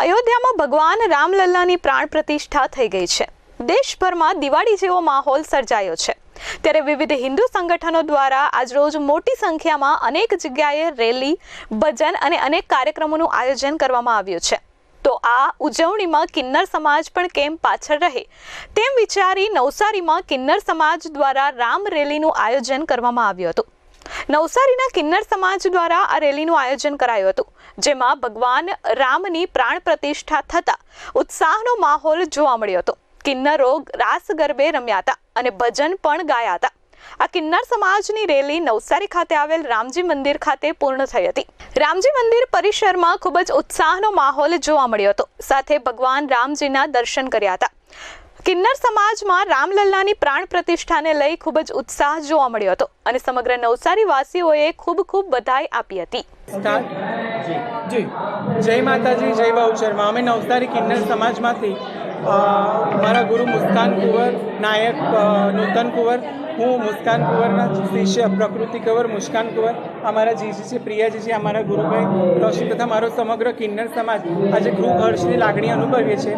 અયોધ્યામાં ભગવાન રામલલ્લાની પ્રાણ પ્રતિષ્ઠા થઈ ગઈ છે. દેશભરમાં દિવાળી જેવો માહોલ સર્જાયો છે. ત્યારે વિવિધ હિન્દુ સંગઠનો દ્વારા આજરોજ મોટી સંખ્યામાં અનેક જગ્યાએ રેલી, ભજન અને અનેક કાર્યક્રમોનું આયોજન કરવામાં આવ્યું છે. તો આ ઉજવણીમાં કિન્નર સમાજ પણ કેમ પાછળ રહે? તેમ વિચારી નવસારીમાં કિન્નર સમાજ દ્વારા રામ રેલીનું આયોજન કરવામાં આવ્યું હતું. નવસારીના કિન્નર સમાજ દ્વારા આ રેલીનું આયોજન કરાયું હતું, જેમાં ભગવાન રામની પ્રાણ પ્રતિષ્ઠા થતા ઉત્સાહનો માહોલ જોવા મળ્યો હતો. કિન્નરો રાસ ગરબે રમ્યા હતા અને ભજન પણ ગાયા હતા. આ કિન્નર સમાજની રેલી નવસારી ખાતે આવેલ રામજી મંદિર ખાતે પૂર્ણ થઈ હતી. રામજી મંદિર પરિસરમાં ખૂબ જ ઉત્સાહનો માહોલ જોવા મળ્યો હતો. સાથે ભગવાન રામજીના દર્શન કર્યા હતા. કિન્નર સમાજમાં રામલલ્લાની પ્રાણ પ્રતિષ્ઠાને લઈ ખૂબ જ ઉત્સાહ જોવા મળ્યો હતો અને સમગ્ર નવસારી વાસીઓએ ખૂબ ખૂબ બધાઈ આપી હતી. જય માતાજી, જય બહુચરમાં અમે નવસારી કિન્નર સમાજમાંથી મારા ગુરુ મુસ્કાન કુંવર નાયક નૂતન કુંવર, હું મુસ્કાન કુંવરના શિષ્ય, પ્રકૃતિ કુંવર મુસ્કાન કુંવર અમારા જીજી છે પ્રિયાજી છે અમારા ગુરુભાઈ રોશી તથા મારો સમગ્ર કિન્નર સમાજ આજે હર્ષની લાગણી અનુભવીએ છીએ.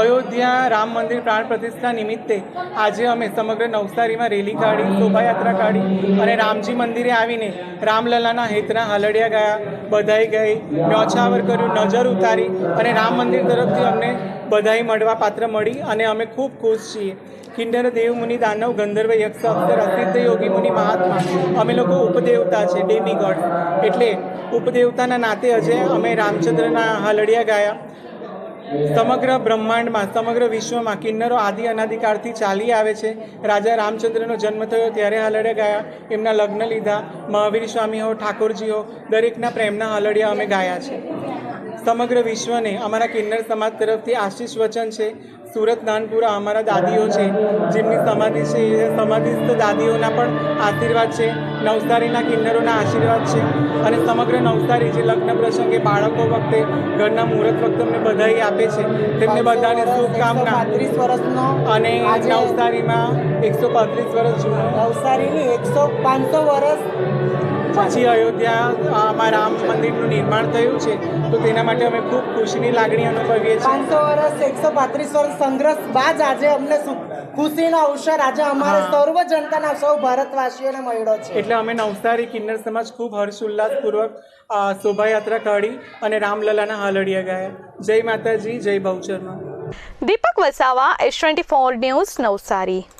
અયોધ્યા રામ મંદિર પ્રાણ પ્રતિષ્ઠા નિમિત્તે આજે અમે સમગ્ર નવસારીમાં રેલી કાઢી, શોભાયાત્રા કાઢી અને રામજી મંદિરે આવીને રામલલાના હેતના હલડિયા ગયા, બધાઈ ગઈ, ન્યોછાવર કર્યું, નજર ઉતારી અને રામ મંદિર તરફથી અમને બધાઈ મળવા પાત્ર મળી અને અમે ખૂબ ખુશ છીએ. કિન્નર દેવ મુનિ દાનવ ગંધર્વ યક્ષ અક્ષર અસિદ્ધ યોગી મુનિ મહાત્મા. અમે લોકો ઉપદેવતા છે ડેમી ગોડ એટલે ઉપદેવતાના નાતે હજે અમે રામચંદ્રના હલડિયા ગાયા. સમગ્ર બ્રહ્માંડમાં, સમગ્ર વિશ્વમાં કિન્નરો આદિ અનાધિકારથી ચાલી આવે છે. રાજા રામચંદ્રનો જન્મ થયો ત્યારે હલડિયા ગાયા. એમના લગ્ન લીધા. મહાવીર સ્વામી હો ઠાકોરજી હો દરેકના પ્રેમના હલડિયા અમે ગાયા છે. સમગ્ર વિશ્વને અમારા કિન્નર સમાજ તરફથી આશીષ વચન છે. સુરત નાનપુરા અમારા દાદીઓ છે. જેમની સમાધિ છે એ સમાધિસ્થ દાદીઓના પણ આશીર્વાદ છે. નવસારીના કિન્નરોના આશીર્વાદ છે. અને સમગ્ર નવસારી જે લગ્ન પ્રસંગે બાળકો વખતે ઘરના મુહૂર્ત વખતે અમને બધાઈ આપે છે. તેમને બધાને શુભકામના. પાંત્રીસ વર્ષનો અને નવસારીમાં એકસો પાંત્રીસ વર્ષ જૂનો. નવસારીની એકસો પાંચસો વર્ષ પછી અયોધ્યામાં રામ મંદિરનું નિર્માણ થયું છે તો તેના માટે અમે ખૂબ ખુશીની લાગણી અનુભવીએ છીએ. પાંચસો વર્ષ એકસો પાંત્રીસ વર્ષ સંઘર્ષ બાદ આજે અમને ખુશીનો અવસર આજે અમારા. સર્વ જનતાના સૌ ભારતવાસીઓને મળ્યો છે. એટલે અમે નવસારી કિન્નર સમાજ ખૂબ હર્ષોલ્લાસપૂર્વક શોભાયાત્રા કાઢી અને રામલલાના હાલડિયા ગયા. જય માતાજી જય બહુચરમાં. Deepak Vasava S twenty four news Navsari.